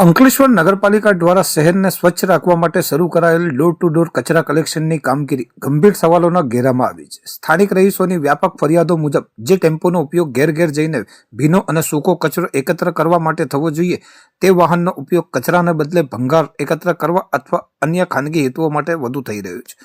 અંકલેશ્વર નગરપાલિકા દ્વારા શહેરને સ્વચ્છ રાખવા માટે શરૂ કરાયેલ ડોર ટુ ડોર કચરા કલેક્શનની કામગીરી ગંભીર સવાલોના ઘેરામાં આવી છે. સ્થાનિક રહીશોની વ્યાપક ફરિયાદો મુજબ જે ટેમ્પોનો ઉપયોગ ઘેર ઘેર જઈને ભીનો અને સૂકો કચરો એકત્ર કરવા માટે થવો જોઈએ, તે વાહનનો ઉપયોગ કચરાને બદલે ભંગાર એકત્ર કરવા અથવા અન્ય ખાનગી હેતુઓ માટે વધુ થઈ રહ્યો છે.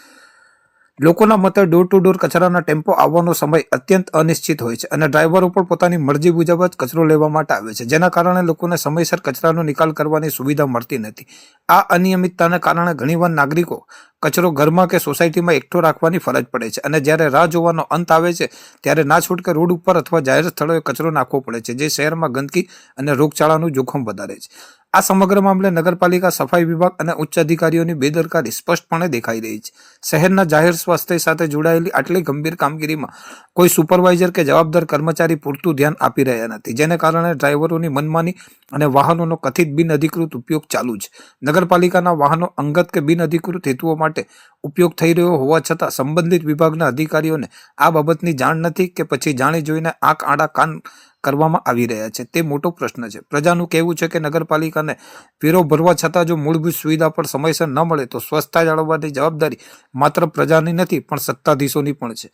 લોકોના મતે ડોર ટુ ડોર કચરાના ટેમ્પો આવવાનો સમય અત્યંત અનિશ્ચિત હોય છે અને ડ્રાઈવરો પણ પોતાની મરજી મુજબ જ કચરો લેવા માટે આવે છે. જેના કારણે લોકોને સમયસર કચરાનો નિકાલ કરવાની સુવિધા મળતી નથી. આ અનિયમિતતાને કારણે ઘણીવાર નાગરિકો કચરો ઘરમાં કે સોસાયટીમાં એકઠો રાખવાની ફરજ પડે છે અને જ્યારે રાહ જોવાનો અંત આવે છે ત્યારે ના છૂટકે રોડ ઉપર અથવા જાહેર સ્થળોએ કચરો નાખવો પડે છે જે શહેરમાં ગંદકી અને રોગચાળાનું જોખમ વધારે છે. આ સમગ્ર મામલે નગરપાલિકા સફાઈ વિભાગ અને ઉચ્ચ અધિકારીઓની બેદરકારી સ્પષ્ટપણે દેખાઈ રહી છે. શહેરના જાહેર સ્વાસ્થ્ય સાથે જોડાયેલી આટલી ગંભીર કામગીરીમાં કોઈ સુપરવાઇઝર કે જવાબદાર કર્મચારી પૂરતું ધ્યાન આપી રહ્યા નથી, જેને કારણે ડ્રાઈવરોની મનમાની અને વાહનોનો કથિત બિનઅધિકૃત ઉપયોગ ચાલુ છે. નગરપાલિકાના વાહનો અંગત કે બિનઅધિકૃત હેતુઓ માટે ઉપયોગ થઈ રહ્યો હોવા છતાં સંબંધિત વિભાગના અધિકારીઓને આ બાબતની જાણ નથી કે પછી જાણી જોઈને આંખ આડા કાન કરવામાં આવી રહ્યા છે. તે મોટો પ્રશ્ન છે. પ્રજાનું કહેવું છે કે નગરપાલિકાને વેરો ભરવા છતાં જો મૂળભૂત સુવિધા પર સમયસર ન મળે તો સ્વચ્છતા જાળવવાની જવાબદારી માત્ર પ્રજાની નથી, પણ સત્તાધીશોની પણ છે.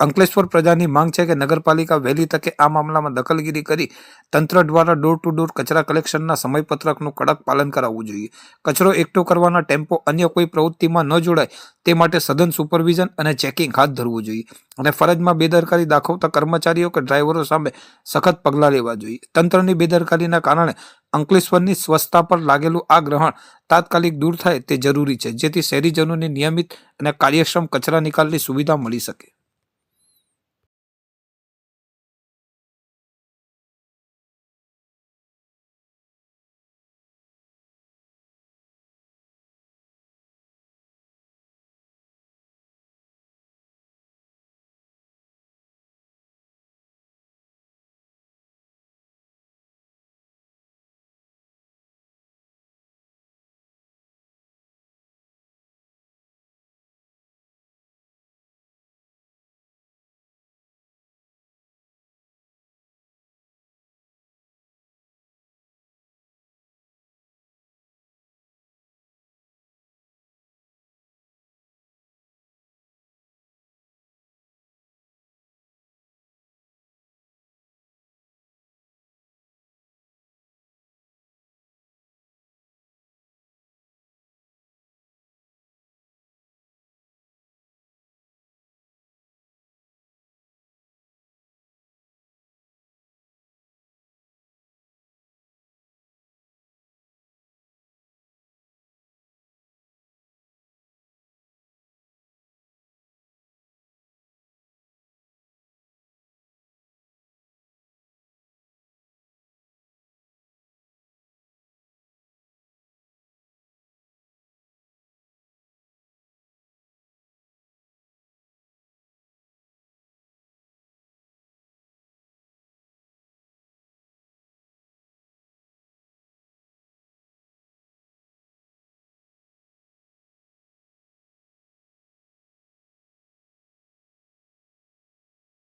અંકલેશ્વર પ્રજાની માંગ છે કે નગરપાલિકા વહેલી તકે આ મામલામાં દખલગીરી કરી તંત્ર દ્વારા ડોર ટુ ડોર કચરા કલેક્શનના સમયપત્રકનું કડક પાલન કરાવવું જોઈએ. કચરો એકઠો કરવાના ટેમ્પો અન્ય કોઈ પ્રવૃત્તિમાં ન જોડાય તે માટે સઘન સુપરવિઝન અને ચેકિંગ હાથ ધરવું જોઈએ અને ફરજમાં બેદરકારી દાખવતા કર્મચારીઓ કે ડ્રાઈવરો સામે સખત પગલાં લેવા જોઈએ. તંત્રની બેદરકારીના કારણે અંકલેશ્વરની સ્વચ્છતા પર લાગેલું આ ગ્રહણ તાત્કાલિક દૂર થાય તે જરૂરી છે જેથી શહેરીજનોને નિયમિત અને કાર્યક્ષમ કચરા નિકાલની સુવિધા મળી શકે.